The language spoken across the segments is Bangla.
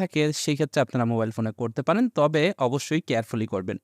থাকে, সেই ক্ষেত্রে আপনারা মোবাইল ফোনে করতে পারেন। তবে অবশ্যই কেয়ারফুলি করবেন।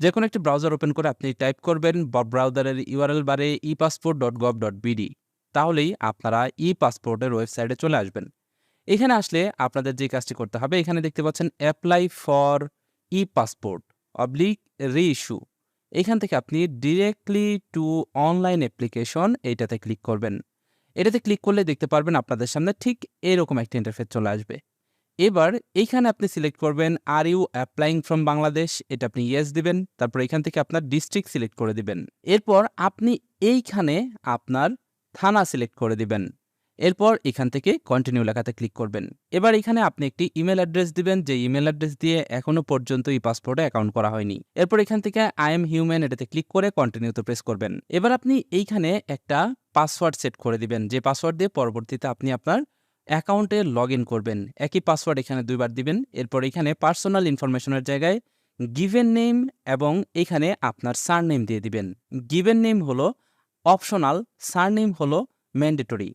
যে কোনো একটি ব্রাউজার ওপেন করে আপনি টাইপ করবেন ব্রাউজারের ইউআরএল বারে e passport dot gov dot BD তাহলেই আপনারা ই পাসপোর্টের ওয়েবসাইটে চলে আসবেন। এখানে আসলে আপনাদের যে কাজটি করতে হবে, এখানে দেখতে পাচ্ছেন apply for e passport oblique reissue এখান থেকে আপনি ডিরেক্টলি টু অনলাইন অ্যাপ্লিকেশন এইটাতে ক্লিক করবেন। এটাতে ক্লিক করলে দেখতে পারবেন আপনাদের সামনে ঠিক এরকম একটা ইন্টারফেস চলে আসবে। এবার এইখানে আপনি সিলেক্ট করবেন are you applying from Bangladesh এটা আপনি ইয়েস দিবেন, তারপর এখান থেকে আপনার ডিস্ট্রিক্ট সিলেক্ট করে দিবেন। এরপর আপনি এইখানে আপনার থানা সিলেক্ট করে দিবেন। এরপর এখান থেকে কন্টিনিউ লেখাতে ক্লিক করবেন। এবার এখানে আপনি একটি ইমেল অ্যাড্রেস দিবেন, যে ইমেল অ্যাড্রেস দিয়ে এখনও পর্যন্ত এই পাসপোর্টে অ্যাকাউন্ট করা হয়নি। এরপর এখান থেকে আই এম হিউম্যান এটাতে ক্লিক করে কন্টিনিউতে প্রেস করবেন। এবার আপনি এইখানে একটা পাসওয়ার্ড সেট করে দিবেন, যে পাসওয়ার্ড দিয়ে পরবর্তীতে আপনি আপনার অ্যাকাউন্টে লগ ইন করবেন। একই পাসওয়ার্ড এখানে দুইবার দিবেন। এরপর এখানে পার্সোনাল ইনফরমেশনের জায়গায় গিভেন নেম এবং এখানে আপনার সার নেম দিয়ে দিবেন। গিভেন নেম হলো অপশনাল সার নেম হলো ম্যান্ডেটরি।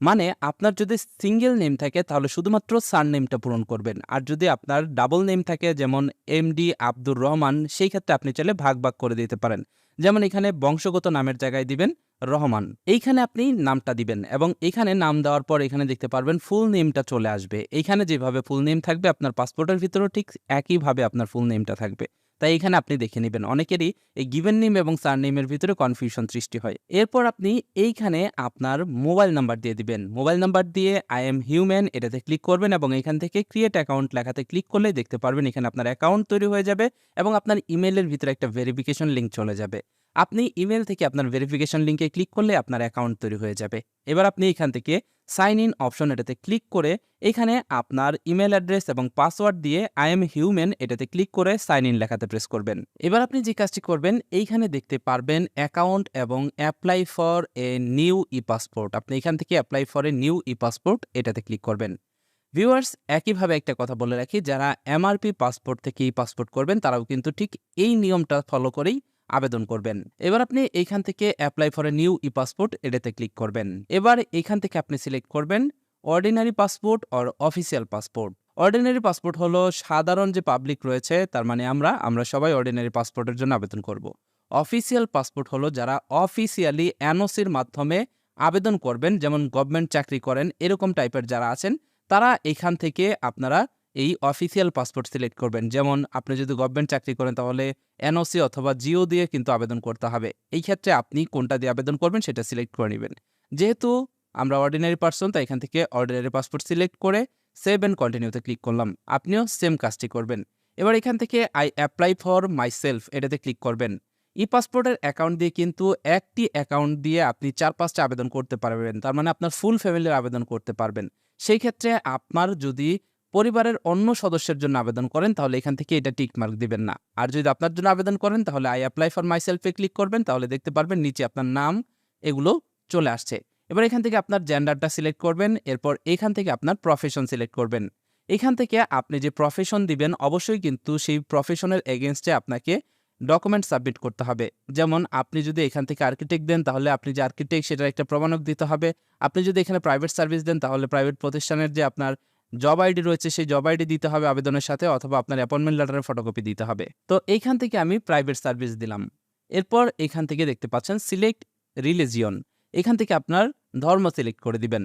মানে আপনার যদি সিঙ্গেল নেম থাকে তাহলে শুধুমাত্র সার নেমটা পূরণ করবেন। আর যদি আপনার ডাবল নেম থাকে যেমন এমডি আব্দুর রহমান, সেই ক্ষেত্রে আপনি চাইলে ভাগ ভাগ করে দিতে পারেন। যেমন এখানে বংশগত নামের জায়গায় দিবেন রহমান। এইখানে আপনি নামটা দিবেন এবং এখানে নাম দেওয়ার পর এখানে দেখতে পারবেন ফুল নেমটা চলে আসবে। এইখানে যেভাবে ফুল নেম থাকবে, আপনার পাসপোর্টের ভিতরেও ঠিক একইভাবে আপনার ফুল নেমটা থাকবে। তাই এখানে আপনি দেখে নেবেন। অনেকেরই এই গিভেন নেম এবং সার নেমের ভিতরে কনফিউশন সৃষ্টি হয়। এরপর আপনি এইখানে আপনার মোবাইল নাম্বার দিয়ে দিবেন। মোবাইল নাম্বার দিয়ে আই এম হিউম্যান এটাতে ক্লিক করবেন এবং এখান থেকে ক্রিয়েট অ্যাকাউন্ট লেখাতে ক্লিক করলে দেখতে পারবেন এখানে আপনার অ্যাকাউন্ট তৈরি হয়ে যাবে এবং আপনার ইমেলের ভিতরে একটা ভেরিফিকেশন লিঙ্ক চলে যাবে। আপনি ইমেল থেকে আপনার ভেরিফিকেশন লিঙ্কে ক্লিক করলে আপনার অ্যাকাউন্ট তৈরি হয়ে যাবে। এবার আপনি এখান থেকে সাইন ইন অপশন এটাতে ক্লিক করে এখানে আপনার ইমেল অ্যাড্রেস এবং পাসওয়ার্ড দিয়ে আই এম হিউম্যান এটাতে ক্লিক করে সাইন ইন লেখাতে প্রেস করবেন। এবার আপনি যে কাজটি করবেন, এইখানে দেখতে পারবেন অ্যাকাউন্ট এবং apply for a new e passport আপনি এখান থেকে apply for a new e passport এটাতে ক্লিক করবেন। ভিউয়ার্স, একইভাবে একটা কথা বলে রাখি, যারা এমআরপি পাসপোর্ট থেকে ই পাসপোর্ট করবেন, তারাও কিন্তু ঠিক এই নিয়মটা ফলো করেই আবেদন করবেন। এবার আপনি এইখান থেকে apply for a new e passport এটাতে ক্লিক করবেন। এবার এইখান থেকে আপনি সিলেক্ট করবেন ordinary passport or official passport ordinary passport হলো সাধারণ যে পাবলিক রয়েছে, তার মানে আমরা আমরা সবাই অর্ডিনারি পাসপোর্টের জন্য আবেদন করব। অফিসিয়াল পাসপোর্ট হলো যারা অফিসিয়ালি এনওসির মাধ্যমে আবেদন করবেন, যেমন গভর্নমেন্ট চাকরি করেন, এরকম টাইপের যারা আছেন, তারা এখান থেকে আপনারা এই অফিসিয়াল পাসপোর্ট সিলেক্ট করবেন। যেমন, আপনি যদি গভর্নমেন্ট চাকরি করেন, তাহলে এনওসি অথবা জিও দিয়ে কিন্তু আবেদন করতে হবে। এই ক্ষেত্রে আপনি কোনটা দিয়ে আবেদন করবেন, সেটা সিলেক্ট করে নেবেন। যেহেতু আমরা অর্ডিনারি পার্সন তাই এখান থেকে অর্ডিনারি পাসপোর্ট সিলেক্ট করে সেভ অ্যান্ড কন্টিনিউতে ক্লিক করলাম। আপনিও সেম কাজটি করবেন। এবার এখান থেকে I apply for myself এটাতে ক্লিক করবেন। ই পাসপোর্টের অ্যাকাউন্ট দিয়ে কিন্তু একটি অ্যাকাউন্ট দিয়ে আপনি চার পাঁচটা আবেদন করতে পারবেন। তার মানে আপনার ফুল ফ্যামিলির আবেদন করতে পারবেন। সেই ক্ষেত্রে আপনার যদি পরিবারের অন্য সদস্যের জন্য আবেদন করেন, তাহলে এখান থেকে এটা টিক মার্ক দিবেন না। আর যদি আপনার জন্য আবেদন করেন, তাহলে আই অ্যাপ্লাই ফর মাই সেলফে ক্লিক করবেন, তাহলে দেখতে পারবেন নিচে আপনার নাম এগুলো চলে আসছে। এবার এখান থেকে আপনার জেন্ডারটা সিলেক্ট করবেন, এরপর এখান থেকে আপনার প্রফেশন সিলেক্ট করবেন। এখান থেকে আপনি যে প্রফেশন দিবেন, অবশ্যই কিন্তু সেই প্রফেশনের এগেনস্টে আপনাকে ডকুমেন্ট সাবমিট করতে হবে। যেমন আপনি যদি এখান থেকে আর্কিটেক্ট দেন, তাহলে আপনি যে আর্কিটেক্ট সেটার একটা প্রমাণক দিতে হবে। আপনি যদি এখানে প্রাইভেট সার্ভিস দেন, তাহলে প্রাইভেট প্রতিষ্ঠানের যে আপনার জব আইডি রয়েছে, সেই জব আইডি দিতে হবে আবেদনের সাথে অথবা আপনার অ্যাপয়েন্টমেন্ট লেটারের ফটোকপি দিতে হবে। তো এইখান থেকে আমি প্রাইভেট সার্ভিস দিলাম। এরপর এখান থেকে দেখতে পাচ্ছেন সিলেক্ট রিলিজিয়ন এখান থেকে আপনার ধর্ম সিলেক্ট করে দিবেন।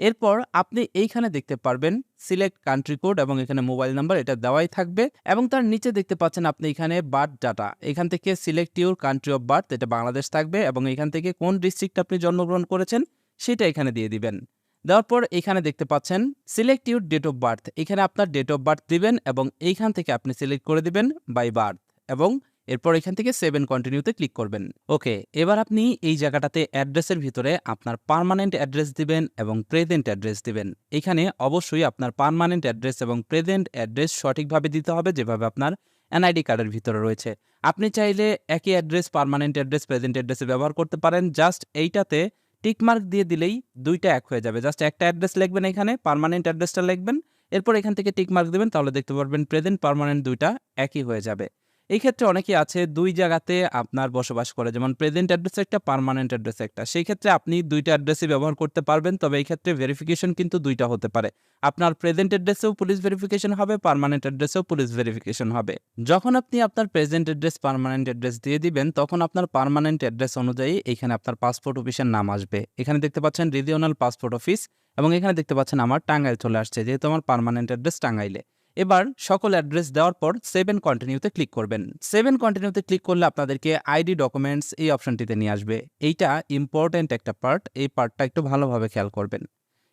এরপর আপনি এইখানে দেখতে পারবেন সিলেক্ট কান্ট্রি কোড এবং এখানে মোবাইল নাম্বার এটা দেওয়াই থাকবে এবং তার নিচে দেখতে পাচ্ছেন আপনি এখানে বার্থ ডাটা এখান থেকে select your country of birth এটা বাংলাদেশ থাকবে এবং এখান থেকে কোন ডিস্ট্রিক্ট আপনি জন্মগ্রহণ করেছেন, সেটা এখানে দিয়ে দিবেন। দেওয়ার পর এখানে দেখতে পাচ্ছেন select your date of birth এখানে আপনার ডেট অফ বার্থ দিবেন এবং এইখান থেকে আপনি সিলেক্ট করে দিবেন বাই বার্থ এবং এরপর এখান থেকে সেভেন কন্টিনিউতে ক্লিক করবেন। ওকে এবার আপনি এই জায়গাটাতে অ্যাড্রেসের ভিতরে আপনার পার্মানেন্ট অ্যাড্রেস দিবেন এবং প্রেজেন্ট অ্যাড্রেস দিবেন। এখানে অবশ্যই আপনার পার্মানেন্ট অ্যাড্রেস এবং প্রেজেন্ট অ্যাড্রেস সঠিকভাবে দিতে হবে যেভাবে আপনার এনআইডি কার্ডের ভিতরে রয়েছে। আপনি চাইলে একই অ্যাড্রেস পার্মানেন্ট অ্যাড্রেস প্রেজেন্ট অ্যাড্রেসে ব্যবহার করতে পারেন। জাস্ট এইটাতে টিকমার্ক দিয়ে দিলেই দুইটা এক হয়ে যাবে। জাস্ট একটা অ্যাড্রেস লিখবেন এখানে পারমানেন্ট অ্যাড্রেসটা লিখবেন, এরপর এখান থেকে টিকমার্ক দেবেন, তাহলে দেখতে পারবেন প্রেজেন্ট পারমানেন্ট দুইটা একই হয়ে যাবে। এই ক্ষেত্রে অনেকেই আছে দুই জায়গাতে আপনার বসবাস করে। যেমন প্রেজেন্ট অ্যাড্রেস একটা পার্মানেন্ট অ্যাড্রেস একটা। সেই ক্ষেত্রে আপনি দুইটা অ্যাড্রেসই ব্যবহার করতে পারবেন, তবে এই ক্ষেত্রে ভেরিফিকেশন কিন্তু দুইটা হতে পারে। আপনার প্রেজেন্ট অ্যাড্রেসেও পুলিশ ভেরিফিকেশন হবে পার্মানেন্ট অ্যাড্রেসেও পুলিশ ভেরিফিকেশন হবে। যখন আপনি আপনার প্রেজেন্ট অ্যাড্রেস পার্মানেন্ট অ্যাড্রেস দিয়ে দিবেন, তখন আপনার পার্মানেন্ট অ্যাড্রেস অনুযায়ী এখানে আপনার পাসপোর্ট অফিসের নাম আসবে। এখানে দেখতে পাচ্ছেন রিজিওনাল পাসপোর্ট অফিস এবং এখানে দেখতে পাচ্ছেন আমার টাঙ্গাইল চলে আসছে, যেহেতু আমার পার্মানেন্ট অ্যাড্রেস টাঙ্গাইলে। এবার সকল অ্যাড্রেস দেওয়ার পর সেভেন কন্টিনিউতে ক্লিক করবেন। সেভেন কন্টিনিউতে ক্লিক করলে আপনাদেরকে আইডি ডকুমেন্টস এই অপশনটিতে নিয়ে আসবে। এইটা ইম্পর্ট্যান্ট একটা পার্ট এই পার্টটা একটু ভালোভাবে খেয়াল করবেন।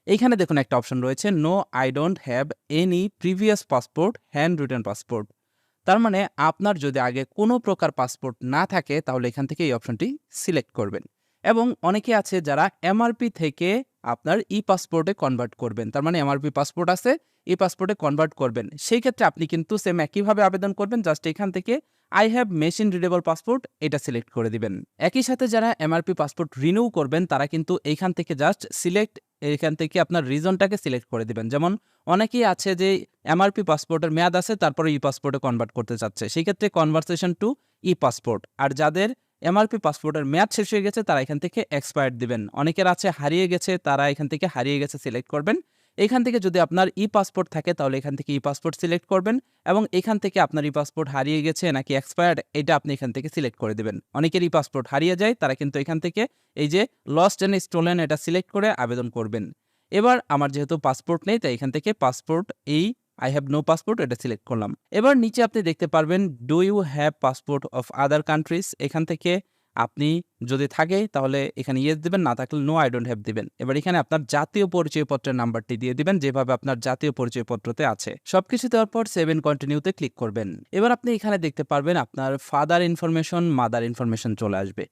এইখানে দেখুন একটা অপশন রয়েছে no I don't have any previous passport hand return passport তার মানে আপনার যদি আগে কোনো প্রকার পাসপোর্ট না থাকে, তাহলে এখান থেকে এই অপশনটি সিলেক্ট করবেন। এবং অনেকে আছে যারা এমআরপি থেকে আপনার ই পাসপোর্টে কনভার্ট করবেন। তার মানে এমআরপি পাসপোর্ট আছে ই পাসপোর্টে কনভার্ট করবেন। সেই ক্ষেত্রে আপনি কিন্তু সেম একইভাবে আবেদন করবেন জাস্ট এখান থেকে I have machine readable passport এটা সিলেক্ট করে দিবেন। একই সাথে যারা এমআরপি পাসপোর্ট রিনিউ করবেন, তারা কিন্তু এইখান থেকে জাস্ট সিলেক্ট এখান থেকে আপনার রিজনটাকে সিলেক্ট করে দিবেন। যেমন অনেকেই আছে যে এমআরপি পাসপোর্টের মেয়াদ আছে, তারপরে ই পাসপোর্টে কনভার্ট করতে চাচ্ছে। সেই ক্ষেত্রে কনভার্সেশন টু ই পাসপোর্ট আর যাদের এমআরপি পাসপোর্টের মেয়াদ শেষ হয়ে গেছে, তারা এখান থেকে এক্সপায়ার্ড দিবেন। অনেকের আছে হারিয়ে গেছে, তারা এখান থেকে হারিয়ে গেছে সিলেক্ট করবেন। এখান থেকে যদি আপনার ই পাসপোর্ট থাকে, তাহলে এখান থেকে ই পাসপোর্ট সিলেক্ট করবেন এবং এখান থেকে আপনার ই পাসপোর্ট হারিয়ে গেছে নাকি এক্সপায়ার্ড এটা আপনি এখান থেকে সিলেক্ট করে দেবেন। অনেকের ই পাসপোর্ট হারিয়ে যায়, তারা কিন্তু এখান থেকে এই যে লস্ট অ্যান্ড স্টোলেন এটা সিলেক্ট করে আবেদন করবেন। এবার আমার যেহেতু পাসপোর্ট নেই, তাই এখান থেকে পাসপোর্ট এই আই হ্যাভ নো পাসপোর্ট এটা সিলেক্ট করলাম। এবার নিচে আপনি দেখতে পারবেন do you have passport of other countries এখান থেকে আপনি যদি থাকে, তাহলে এখানে ইয়েস দিবেন, না থাকলে নো আই ডোন্ট হ্যাভ দিবেন। এবার এখানে আপনার জাতীয় পরিচয়পত্রের নাম্বারটি দিয়ে দিবেন, যেভাবে আপনার জাতীয় পরিচয়পত্রতে আছে। সবকিছু দেওয়ার পর সেভেন কন্টিনিউতে ক্লিক করবেন। এবার আপনি এখানে দেখতে পারবেন, আপনার ফাদার ইনফরমেশন মাদার ইনফরমেশন চলে আসবে।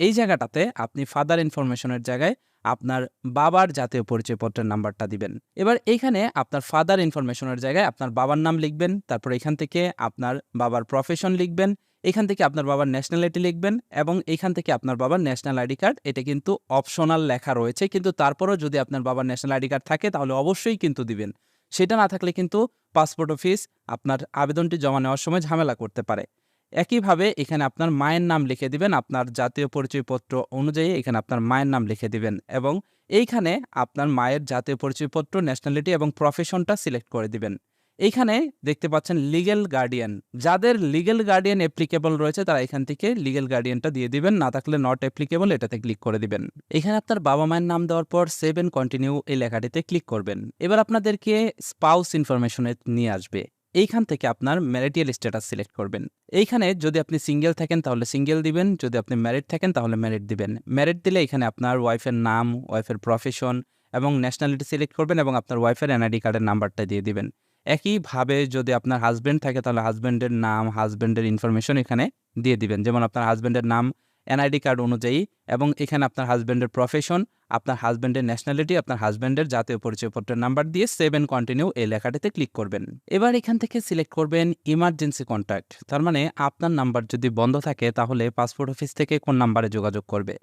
এই জায়গাটাতে আপনি ফাদার ইনফরমেশনের জায়গায় আপনার বাবার জাতীয় পরিচয়পত্রের নাম্বারটা দিবেন। এবার এইখানে আপনার ফাদার ইনফরমেশনের জায়গায় আপনার বাবার নাম লিখবেন, তারপর এখান থেকে আপনার বাবার প্রফেশন লিখবেন, এখান থেকে আপনার বাবার ন্যাশনালিটি লিখবেন এবং এখান থেকে আপনার বাবার ন্যাশনাল আইডি কার্ড এটা কিন্তু অপশনাল লেখা রয়েছে, কিন্তু তারপরও যদি আপনার বাবার ন্যাশনাল আইডি কার্ড থাকে তাহলে অবশ্যই কিন্তু দিবেন। সেটা না থাকলে কিন্তু পাসপোর্ট অফিস আপনার আবেদনটি জমা নেওয়ার সময় ঝামেলা করতে পারে। একইভাবে এখানে আপনার মায়ের নাম লিখে দিবেন, আপনার জাতীয় পরিচয়পত্র অনুযায়ী এখানে আপনার মায়ের নাম লিখে দিবেন এবং এইখানে আপনার মায়ের জাতীয় পরিচয়পত্র ন্যাশনালিটি এবং প্রফেশনটা সিলেক্ট করে দিবেন। এইখানে দেখতে পাচ্ছেন লিগেল গার্ডিয়ান যাদের লিগেল গার্ডিয়ান অ্যাপ্লিকেবল রয়েছে, তারা এখান থেকে লিগেল গার্ডিয়ানটা দিয়ে দিবেন, না থাকলে নট অ্যাপ্লিকেবল এটাতে ক্লিক করে দিবেন। এখানে আপনার বাবা মায়ের নাম দেওয়ার পর সেভ এন্ড কন্টিনিউ এই লেখাটিতে ক্লিক করবেন। এবার আপনাদেরকে স্পাউস ইনফরমেশনে নিয়ে আসবে। এইখান থেকে আপনার ম্যারিটিয়াল স্ট্যাটাস সিলেক্ট করবেন। এইখানে যদি আপনি সিঙ্গেল থাকেন, তাহলে সিঙ্গেল দিবেন। যদি আপনি ম্যারিড থাকেন, তাহলে ম্যারিড দিবেন। ম্যারিড দিলে এখানে আপনার ওয়াইফের নাম, ওয়াইফের প্রফেশন এবং ন্যাশনালিটি সিলেক্ট করবেন এবং আপনার ওয়াইফের এনআইডি কার্ডের নাম্বারটা দিয়ে দিবেন। একইভাবে যদি আপনার হাজব্যান্ড থাকে, তাহলে হাজব্যান্ডের নাম হাজব্যান্ডের ইনফরমেশন এখানে দিয়ে দিবেন। যেমন আপনার হাজব্যান্ডের নাম এনআইডি কার্ড অনুযায়ী এবং এখানে আপনার হাজব্যান্ডের প্রফেশন আপনার হাজব্যান্ডের ন্যাশনালিটি আপনার হাজব্যান্ডের জাতীয় পরিচয়পত্রের নাম্বার দিয়ে সেভেন কন্টিনিউ এই লেখাটিতে ক্লিক করবেন। এবার এখান থেকে সিলেক্ট করবেন ইমার্জেন্সি কন্ট্যাক্ট তার মানে আপনার নাম্বার যদি বন্ধ থাকে তাহলে পাসপোর্ট অফিস থেকে কোন নাম্বারে যোগাযোগ করবে।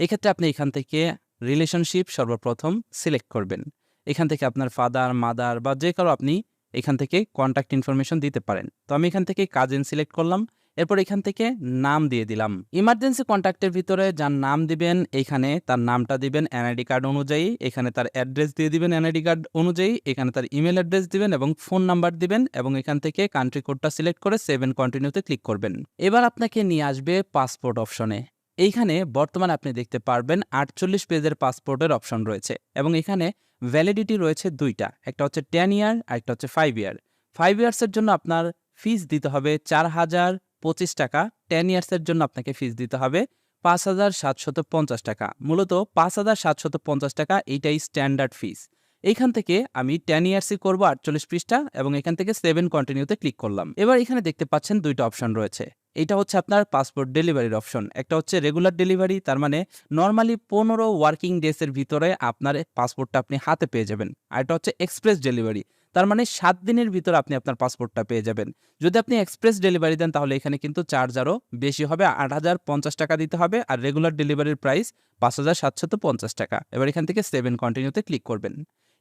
এক্ষেত্রে আপনি এখান থেকে রিলেশনশিপ সর্বপ্রথম সিলেক্ট করবেন। এখান থেকে আপনার ফাদার মাদার বা যে কারও আপনি এখান থেকে কন্ট্যাক্ট ইনফরমেশন দিতে পারেন। তো আমি এখান থেকে কাজিন সিলেক্ট করলাম এরপর এখান থেকে নাম দিয়ে দিলাম। ইমার্জেন্সি কন্ট্যাক্টের ভিতরে যার নাম দিবেন, এখানে তার নামটা দিবেন এনআইডি কার্ড অনুযায়ী, এখানে তার অ্যাড্রেস দিয়ে দিবেন এনআইডি কার্ড অনুযায়ী, এখানে তার ইমেল অ্যাড্রেস দিবেন এবং ফোন নাম্বার দিবেন এবং এখান থেকে কান্ট্রি কোডটা সিলেক্ট করে সেভেন কন্টিনিউতে ক্লিক করবেন। এবার আপনাকে নিয়ে আসবে পাসপোর্ট অপশনে এইখানে বর্তমানে আপনি দেখতে পারবেন আটচল্লিশ পেজের পাসপোর্টের অপশন রয়েছে এবং এখানে ভ্যালিডিটি রয়েছে দুইটা, একটা হচ্ছে টেন ইয়ার আর একটা হচ্ছে ফাইভ ইয়ার ফাইভ ইয়ার্সের জন্য আপনার ফিস দিতে হবে চার হাজার পঁচিশ টাকা টেন ইয়ার্সের জন্য আপনাকে ফিস দিতে হবে পাঁচ হাজার সাতশত পঞ্চাশ টাকা। মূলত পাঁচ হাজার সাতশত পঞ্চাশ টাকা এইটাই স্ট্যান্ডার্ড ফিস এইখান থেকে আমি টেন ইয়ার্সই করব আটচল্লিশ পৃষ্ঠা এবং এখান থেকে সেভেন কন্টিনিউতে ক্লিক করলাম। এবার এখানে দেখতে পাচ্ছেন দুইটা অপশন রয়েছে। এইটা হচ্ছে আপনার পাসপোর্ট ডেলিভারির অপশন একটা হচ্ছে রেগুলার ডেলিভারি তার মানে নর্মালি পনেরো ওয়ার্কিং ডেসের ভিতরে আপনার পাসপোর্টটা আপনি হাতে পেয়ে যাবেন। আর এটা হচ্ছে এক্সপ্রেস ডেলিভারি তার মানে সাত দিনের ভিতরে আপনি আপনার পাসপোর্টটা পেয়ে যাবেন। যদি আপনি এক্সপ্রেস ডেলিভারি দেন, তাহলে এখানে কিন্তু চার্জ আরও বেশি হবে, আট হাজার পঞ্চাশ টাকা দিতে হবে আর রেগুলার ডেলিভারির প্রাইস পাঁচ হাজার সাতশত পঞ্চাশ টাকা। এবার এখান থেকে সেভেন কন্টিনিউতে ক্লিক করবেন।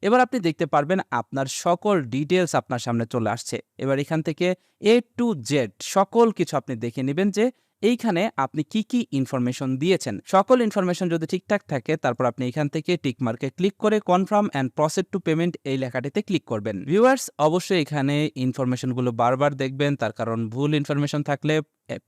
এবার আপনি দেখতে পারবেন আপনার সকল ডিটেলস আপনার সামনে চলে আসছে। এবার এখান থেকে এ টু জেড সকল কিছু আপনি দেখে নেবেন যে এইখানে আপনি কি কি ইনফরমেশন দিয়েছেন? সকল ইনফরমেশন যদি ঠিকঠাক থাকে, তারপর আপনি এখান থেকে টিক মার্কে ক্লিক করে confirm and proceed to payment এই লেখাটিতে ক্লিক করবেন। ভিউয়ার্স অবশ্যই এখানে ইনফরমেশনগুলো বারবার দেখবেন, তার কারণ ভুল ইনফরমেশন থাকলে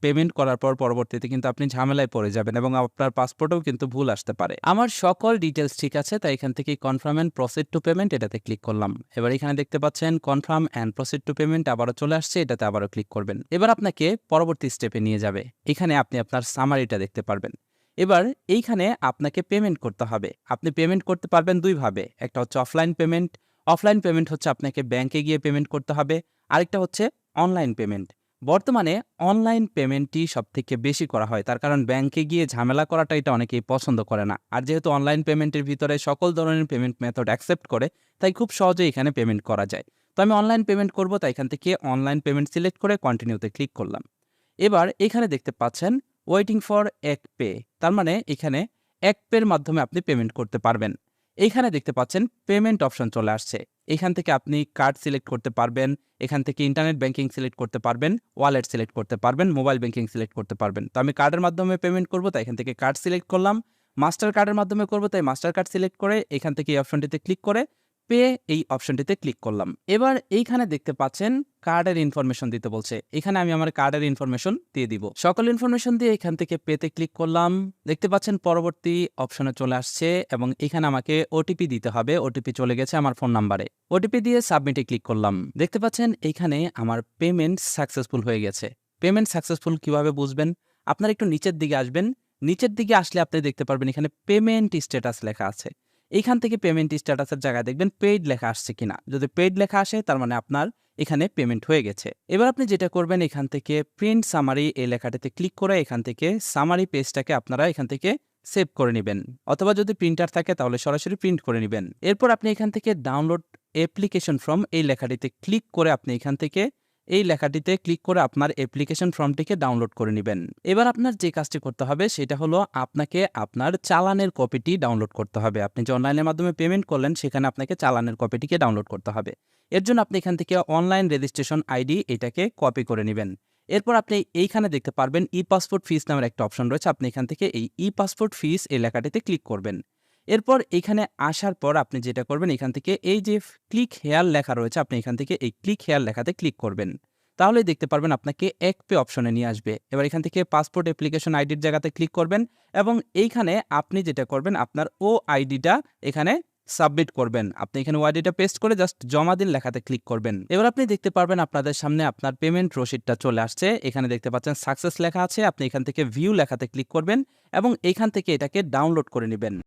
পেমেন্ট করার পর পরবর্তীতে কিন্তু আপনি ঝামেলায় পড়ে যাবেন এবং আপনার পাসপোর্টেও কিন্তু ভুল আসতে পারে। আমার সকল ডিটেলস ঠিক আছে, তাই এখান থেকে confirm and proceed to payment এটাতে ক্লিক করলাম। এবার এখানে দেখতে পাচ্ছেন confirm and proceed to payment আবারও চলে আসছে, এটাতে আবারও ক্লিক করবেন। এবার আপনাকে পরবর্তী স্টেপে নিয়ে যাবে। এখানে আপনি আপনার সামারিটা দেখতে পারবেন। এবার এইখানে আপনাকে পেমেন্ট করতে হবে। আপনি পেমেন্ট করতে পারবেন দুইভাবে একটা হচ্ছে অফলাইন পেমেন্ট অফলাইন পেমেন্ট হচ্ছে আপনাকে ব্যাংকে গিয়ে পেমেন্ট করতে হবে। আরেকটা হচ্ছে অনলাইন পেমেন্ট বর্তমানে অনলাইন পেমেন্টটি সব থেকে বেশি করা হয়। তার কারণ ব্যাংকে গিয়ে ঝামেলা করাটা এটা অনেকেই পছন্দ করে না। আর যেহেতু অনলাইন পেমেন্টের ভিতরে সকল ধরনের পেমেন্ট মেথড অ্যাকসেপ্ট করে, তাই খুব সহজেই এখানে পেমেন্ট করা যায়। তো আমি অনলাইন পেমেন্ট করব, তাই এখান থেকে অনলাইন পেমেন্ট সিলেক্ট করে কন্টিনিউতে ক্লিক করলাম। এবার এখানে দেখতে পাচ্ছেন ওয়েটিং ফর এক পে, তার মানে এখানে এক পের মাধ্যমে আপনি পেমেন্ট করতে পারবেন। এইখানে দেখতে পাচ্ছেন পেমেন্ট অপশন চলে আসছে। এখান থেকে আপনি কার্ড সিলেক্ট করতে পারবেন, এখান থেকে ইন্টারনেট ব্যাংকিং সিলেক্ট করতে পারবেন ওয়ালেট সিলেক্ট করতে পারবেন মোবাইল ব্যাংকিং সিলেক্ট করতে পারবেন। তো আমি কার্ডের মাধ্যমে পেমেন্ট করব, তাই এখান থেকে কার্ড সিলেক্ট করলাম। মাস্টার কার্ডের মাধ্যমে করব, তাই মাস্টার কার্ড সিলেক্ট করে এখান থেকে এই অপশনটিতে ক্লিক করে পে এই অপশনটিতে ক্লিক করলাম। এবার এইখানে দেখতে পাচ্ছেন কার্ডের ইনফরমেশন দিতে বলছে। এখানে আমি আমার কার্ডের ইনফরমেশন দিয়ে দিব। সকল ইনফরমেশন দিয়ে এখান থেকে পেতে ক্লিক করলাম। দেখতে পাচ্ছেন পরবর্তী অপশনে চলে আসছে এবং এখানে আমাকে ওটিপি দিতে হবে। ওটিপি চলে গেছে আমার ফোন নাম্বারে। ওটিপি দিয়ে সাবমিটে ক্লিক করলাম। দেখতে পাচ্ছেন এইখানে আমার পেমেন্ট সাকসেসফুল হয়ে গেছে। পেমেন্ট সাকসেসফুল কীভাবে বুঝবেন? আপনার একটু নিচের দিকে আসবেন। নিচের দিকে আসলে আপনি দেখতে পারবেন এখানে পেমেন্ট স্ট্যাটাস লেখা আছে। এইখান থেকে পেমেন্ট স্ট্যাটাসের জায়গায় দেখবেন পেইড লেখা আসছে কিনা। যদি পেইড লেখা আসে, তার মানে আপনার এখানে পেমেন্ট হয়ে গেছে। এবার আপনি যেটা করবেন, এখান থেকে প্রিন্ট সামারি এই লেখাটিতে ক্লিক করে এখান থেকে সামারি পেজটাকে আপনারা এখান থেকে সেভ করে নেবেন। অথবা যদি প্রিন্টার থাকে, তাহলে সরাসরি প্রিন্ট করে নেবেন। এরপর আপনি এখান থেকে ডাউনলোড অ্যাপ্লিকেশন ফর্ম এই লেখাটিতে ক্লিক করে আপনি এখান থেকে এই লেখাটিতে ক্লিক করে আপনার অ্যাপ্লিকেশন ফর্মটিকে ডাউনলোড করে নেবেন। এবার আপনার যে কাজটি করতে হবে সেটা হলো আপনাকে আপনার চালানের কপিটি ডাউনলোড করতে হবে। আপনি যে অনলাইনের মাধ্যমে পেমেন্ট করলেন সেখানে আপনাকে চালানের কপিটিকে ডাউনলোড করতে হবে। এর জন্য আপনি এখান থেকে অনলাইন রেজিস্ট্রেশন আইডি এটাকে কপি করে নেবেন। এরপর আপনি এইখানে দেখতে পারবেন ই পাসপোর্ট ফিস নামের একটা অপশন রয়েছে। আপনি এখান থেকে এই ই পাসপোর্ট ফিস এই লেখাটিতে ক্লিক করবেন। এরপর এখানে আসার পর আপনি যেটা করবেন, এখান থেকে এই যে ক্লিক হেয়ার লেখা রয়েছে, আপনি এখান থেকে এই ক্লিক হেয়ার লেখাতে ক্লিক করবেন। তাহলে দেখতে পারবেন আপনাকে এক পে অপশনে নিয়ে আসবে। এবার এখান থেকে পাসপোর্ট অ্যাপ্লিকেশন আইডির জায়গাতে ক্লিক করবেন এবং এইখানে আপনি যেটা করবেন, আপনার ও আইডিটা এখানে সাবমিট করবেন। আপনি এখানে ওয়াইডিটা পেস্ট করে জাস্ট জমা দিন লেখাতে ক্লিক করবেন। এবার আপনি দেখতে পারবেন আপনাদের সামনে আপনার পেমেন্ট রসিদটা চলে আসছে। এখানে দেখতে পাচ্ছেন সাকসেস লেখা আছে। আপনি এখান থেকে ভিউ লেখাতে ক্লিক করবেন এবং এখান থেকে এটাকে ডাউনলোড করে নেবেন।